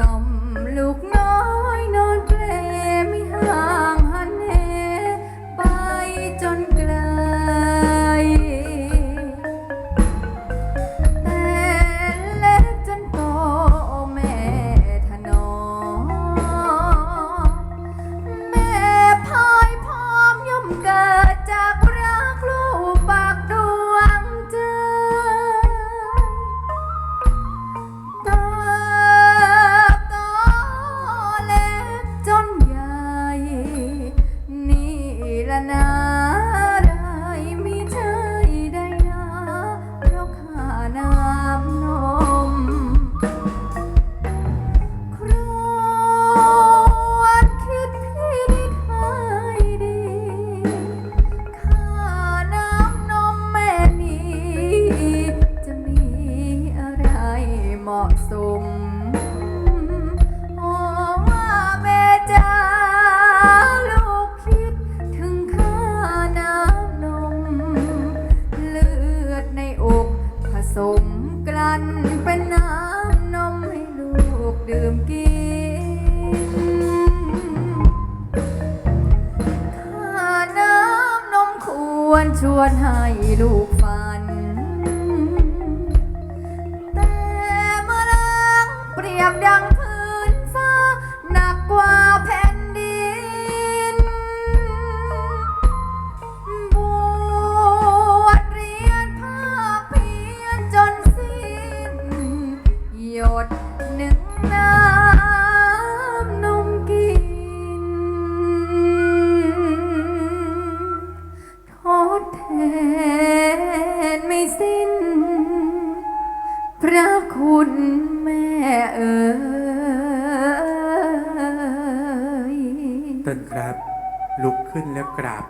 ล่มลูกน้อยนอนเกลไม่ห่างหันเหไปจนไกล แต่เล็กจนโตแม่ถนอมแม่พายพร้อมย่อมเกิดจาก นาได้ไม่ใช่ไดนะเพราะขาน้ำนม ครวญคิดพี่ได้คายดีข้าน้ำนมแม่นี้จะมีอะไรเหมาะสม กลั่นเป็นน้ำนมให้ลูกดื่มกินข้าน้ำนมควรชวนให้ลูกฟัง นไม่สิ้น พระคุณแม่เอ๋ยติ้นครับ ลุกขึ้นแล้วกราบ